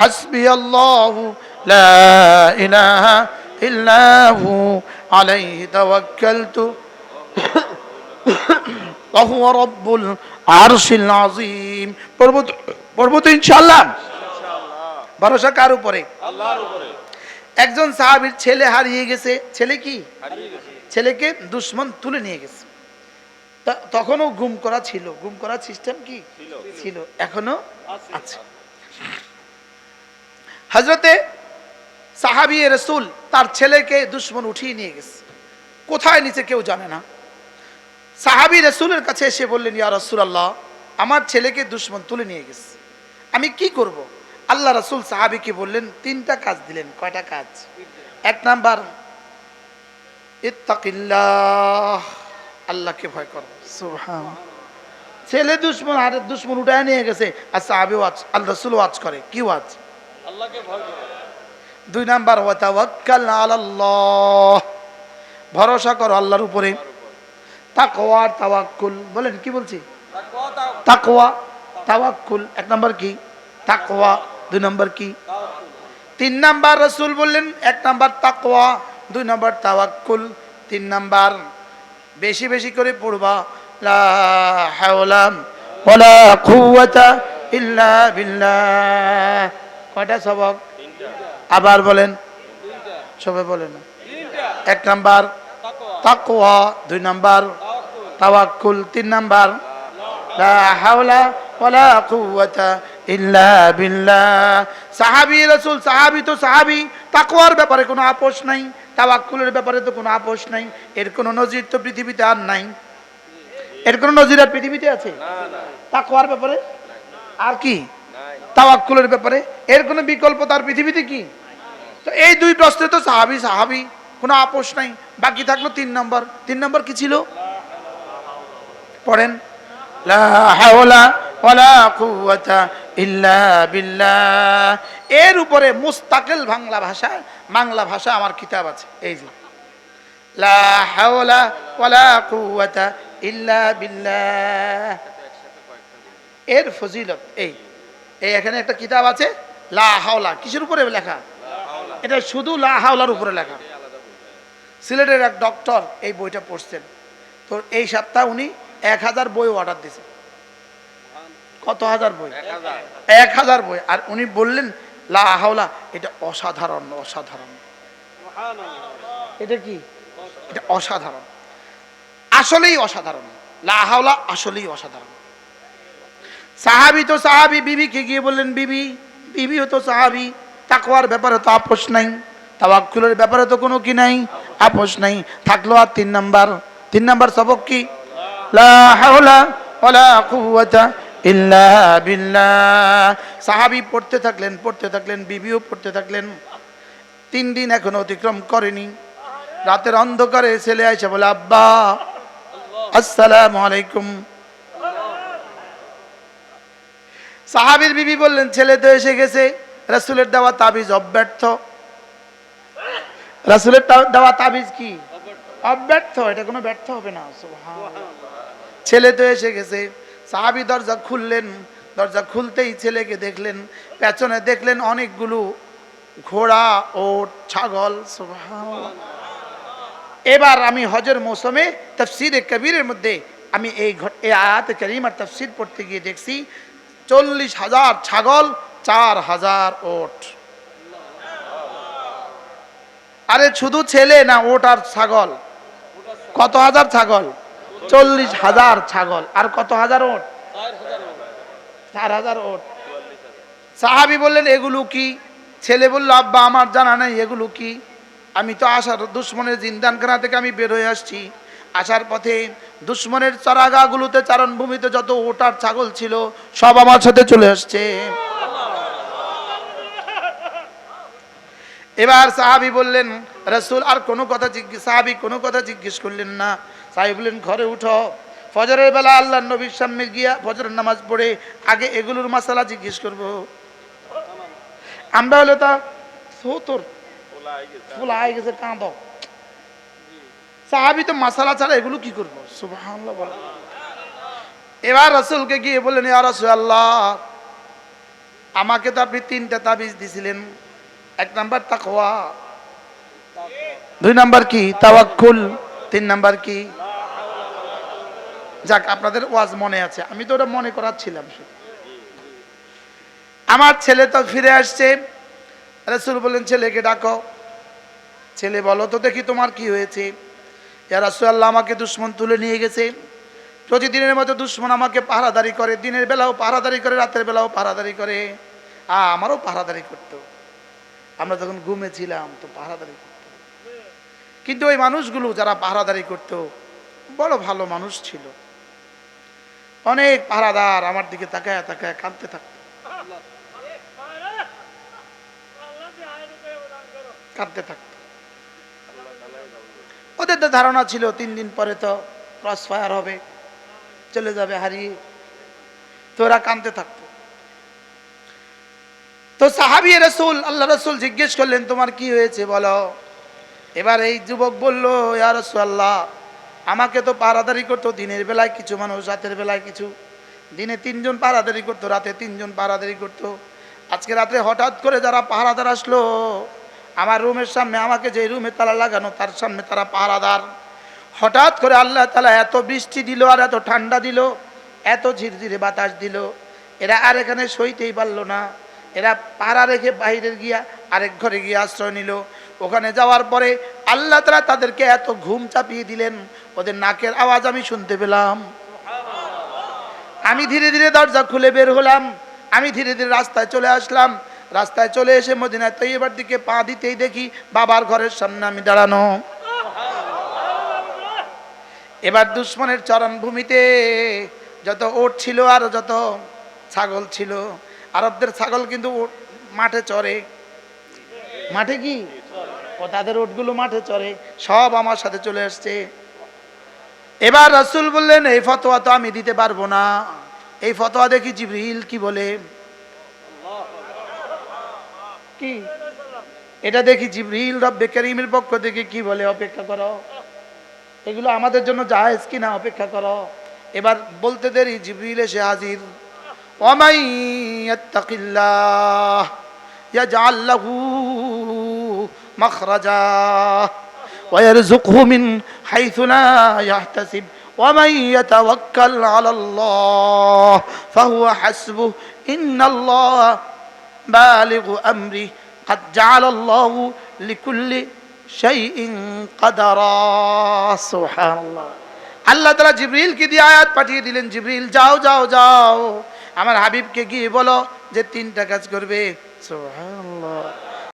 হাসবি আল্লাহ লা ইলাহা ইল্লা হু আলাইহি তাওয়াক্কালতু। ওয়া হুয়া রাব্বুল আরশিল আযীম। পর্বত পর্বত ইনশাআল্লাহ। ভরসা কার উপরে? একজন সাহাবীর ছেলে হারিয়ে গেছে। ছেলে কি? ছেলেকে দুশ্মন তুলে নিয়ে গেছে। তখনও গুম করা ছিল। গুম করা সিস্টেম কি? ছিল। এখনও আছে। হজরতে সাহাবি রসুল তার ছেলেকে দুশ্মন উঠিয়ে নিয়ে গেছে। কোথায় নিচে কেউ জানে না। সাহাবি রসুলের কাছে এসে বললেন, ইয়া রসুল আল্লাহ আমার ছেলেকে দুশ্মন তুলে নিয়ে গেছে। আমি কি করব? আল্লাহ রসুল সাহাবিকে বললেন, তিনটা কাজ দিলেন, কয়টা কাজ? এক নাম্বার, ইত্তাকিল্লাহ। আল্লাহকে ভয় করো। ছেলে দুশ্মন আর দুশ্মন উঠায় নিয়ে গেছে, আর সাহাবি ওয়াজ আল্লাহ রসুল ওয়াজ করে। কি ওয়াজ? দুই নাম্বার ওয়াতাওয়াক্কাল আলাল্লাহ। ভরসা করো আল্লাহর উপরে। তাকওয়া তাওয়াক্কুল। বলেন কি বলছি? তাকওয়া তাওয়াক্কুল। এক নাম্বার কি? তাকওয়া। দুই নাম্বার কি? তিন নাম্বার রসুল বললেন এক নাম্বার তাকওয়া দুই নাম্বার তাওয়াক্কুল তিন নাম্বার বেশি বেশি করে পড়বা। লা হাওলা ওয়ালা কুওয়াতা ইল্লা বিল্লাহ। কয়টা সবক? আবার বলেন। সবাই বলেন। এক নাম্বার। তাকওয়া। দুই নাম্বার। তাওয়াক্কুল। তিন নাম্বার। লা হাওলা ওয়ালা কুওয়াতা ইল্লা বিল্লাহ। সাহাবী রাসূল সাহাবী তো সাহাবী। তাকওয়ার ব্যাপারে কোনো আপোষ নাই। তাওয়াক্কুলের ব্যাপারে তো কোনো আপোষ নাই। এর কোনো নজির তো পৃথিবীতে আর নাই। এর কোনো নজির আর পৃথিবীতে আছে? তাকওয়ার ব্যাপারে? আর কি? তাওয়াক্কুলের ব্যাপারে। এর কোনো বিকল্প তার পৃথিবীতে কি? তো এই দুই প্রশ্নে তো সাহাবি সাহাবি কোনো আপোষ নাই। বাকি থাকল তিন নম্বর। তিন নম্বর কি ছিল? পড়েন। লা হাওলা ইল্লা বিল্লাহ। এর উপরে মুস্তাকিল বাংলা ভাষা বাংলা ভাষা আমার কিতাব আছে। এই যে। এর ফজিলত এই। এই এখানে একটা কিতাব আছে লা হাওলা। কিসের উপরে লেখা? এটা শুধু লা হাওলার উপরে লেখা। সিলেটের এক ডক্টর এই বইটা পড়ছেন। তো এই সপ্তাহ উনি এক হাজার বই অর্ডার দিয়েছেন। কত হাজার বই? এক হাজার। বই। আর উনি বললেন লা হাওলা এটা অসাধারণ অসাধারণ। এটা কি? এটা অসাধারণ। আসলেই অসাধারণ। লা হাওলা আসলেই অসাধারণ। সাহাবি তো সাহাবি, বিবিকে গিয়ে বললেন, বিবি, বিবিও তো সাহাবি। তাকওয়ার ব্যাপারে তো আপোষ নাই। তাওয়াক্কুলের ব্যাপারে তো কোনো কি নাই? আপোষ নাই। থাকল আর তিন নাম্বার। তিন নাম্বার সবক কি? লা হাওলা ওয়ালা কুওয়াতা ইল্লা বিল্লাহ। সাহাবি পড়তে থাকলেন পড়তে থাকলেন, বিবিও পড়তে থাকলেন। তিন দিন এখনও অতিক্রম করেনি। রাতের অন্ধকারে ছেলে আইসা বলে, আব্বা, আসসালামু আলাইকুম। সাহাবীর বিবি বললেন, ছেলে তো এসে গেছে, রাসুলের দেওয়া তাবিজ অব্যর্থ। রাসূলের দেওয়া তাবিজ কি? অব্যর্থ, এটা কোনো ব্যর্থ হবে না ছেলে তো এসে গেছে, সাহাবি দরজা খুললেন, দরজা খুলতেই ছেলেকে দেখলেন, পেছনে দেখলেন অনেকগুলো ঘোড়া ও ছাগল এবার আমি হজের মৌসুমে তফসিরে কবিরের মধ্যে আমি এই এই আয়াত করিমার তফসির পড়তে গিয়ে দেখছি চল্লিশ হাজার ছাগল, চার হাজার ওট। আরে শুধু ছেলে না, ওট আর ছাগল? কত হাজার ছাগল? চল্লিশ হাজার ছাগল। আর কত হাজার ওট? চার হাজার ওট। সাহাবি বললেন, এগুলো কি? ছেলে বলল, আব্বা, আমার জানা নেই, এগুলো কি? আমি তো আসার দুশ্মনের জিন্দানখানা থেকে আমি বের হয়ে আসছি। আসার পথে দুশ্মনের চারাগাগুলোতে চারণভূমিতে যত ওটার ছাগল ছিল, সব আমার সাথে চলে আসছে। এবার সাহাবি বললেন, রসুল, আর কোনো কথা জিজ্ঞেস সাহাবি কোনো কথা জিজ্ঞেস করলেন না। সাহেব বললেন, ঘরে উঠো। ফজরের বেলা আল্লাহ নবীর সামনে গিয়া ফজরের নামাজ পড়ে আগে এগুলোর মশালা জিজ্ঞেস করব। আমরা হলে তা সত্তর। ফুলাই গেছে, কাঁদ। সাহাবি তো মশালা ছাড়া এগুলো কি করব? বলে। এবার রসুলকে গিয়ে বললেন রাসূলুল্লাহ, আমাকে তো আপনি তিনটা তাবিজ দিছিলেন। এক নাম্বার তাকওয়া, দুই নাম্বার কি? তাওয়াক্কুল, তিন নাম্বার কি? যাক, আপনাদের ওয়াজ মনে আছে। আমি তো ওটা মনে করাচ্ছিলাম। আমার ছেলে তো ফিরে আসছে। রাসূল বললেন, ছেলেকে ডাকো। ছেলে বলো তো দেখি তোমার কি হয়েছে। ইয়া রাসূলুল্লাহ আমাকে দুশ্মন তুলে নিয়ে গেছে প্রতিদিনের মতো দুশ্মন আমাকে পাহারাদারি করে দিনের বেলাও পাহারাদারি করে রাতের বেলাও পাহারাদারি করে আ আমারও পাহারাদারি করতো আমরা যখন ঘুমেছিলাম তো পাহারাদারি করতো কিন্তু ওই মানুষগুলো যারা পাহারাদারি করতো বড় ভালো মানুষ ছিল অনেক পাহারাদার আমার দিকে তাকায় তাকায় কাঁদতে থাকত কাঁদতে থাকতো ওদের তো ধারণা ছিল, তিন দিন পরে তো ক্রস ফায়ার হবে, চলে যাবে, হারিয়ে। তো ওরা কাঁদতে থাকতো। তো সাহাবি রসুল, আল্লাহ রসুল জিজ্ঞেস করলেন, তোমার কি হয়েছে বলো? এবার এই যুবক বলল, ইয়া আল্লাহ আমাকে তো পাহারাদারি করতো, দিনের বেলায় কিছু মানুষ, রাতের বেলায় কিছু। দিনে তিনজন পাহারাদারি করতো, রাতে তিনজন পাহারাদারি করতো। আজকে রাতে হঠাৎ করে যারা পাহারাদার আসলো আমার রুমের সামনে আমাকে যে রুমে তালা লাগানো, তার সামনে তারা পাহারাদার। হঠাৎ করে আল্লাহ তালা এত বৃষ্টি দিল আর এত ঠান্ডা দিল, এত ঝিরঝিরে বাতাস দিল। এরা আর এখানে সইতেই পারল না। এরা পাড়া রেখে বাইরে গিয়া আরেক ঘরে গিয়ে আশ্রয় নিল। ওখানে যাওয়ার পরে আল্লাহ তালা তাদেরকে এত ঘুম চাপিয়ে দিলেন। ওদের নাকের আওয়াজ আমি শুনতে পেলাম। আমি ধীরে ধীরে দরজা খুলে বের হলাম। আমি ধীরে ধীরে রাস্তায় চলে আসলাম। রাস্তায় চলে এসে মদিনায় তৈবার দিকে পা দিতেই দেখি বাবার ঘরের সামনে আমি দাঁড়ানো। এবার দুশ্মনের চরণ ভূমিতে যত ওট ছিল আর যত ছাগল ছিল, আরবদের ছাগল কিন্তু মাঠে চড়ে। মাঠে কি? ও তাদের ওটগুলো মাঠে চড়ে, সব আমার সাথে চলে আসছে। এবার রসুল বললেন, এই ফতোয়া তো আমি দিতে পারব না। এই ফতোয়া দেখি জিবরিল কি বলে? কি এটা দেখি জিবরিল রব্বে করিমের পক্ষ থেকে কি বলে অপেক্ষা করো এগুলো আমাদের জন্য জায়েজ কি না অপেক্ষা করো এবার বলতে দেরি জিবরিল এসে হাজির ওমাই ইয়াত্তাকিল্লাহ ইয়াজআল লাহু মাখরাজা ويرزقه من حيث لا يحتسب ومن يتوكل على الله فهو حسبه إن الله بالغ أمره قد جعل الله لكل شيء قدرا سبحان الله আল্লাহ তালা জিবরিলকে দিয়ে আয়াত পাঠিয়ে দিলেন জিবরিল যাও যাও যাও আমার হাবিবকে গিয়ে বলো যে তিনটা কাজ করবে সুবহানাল্লাহ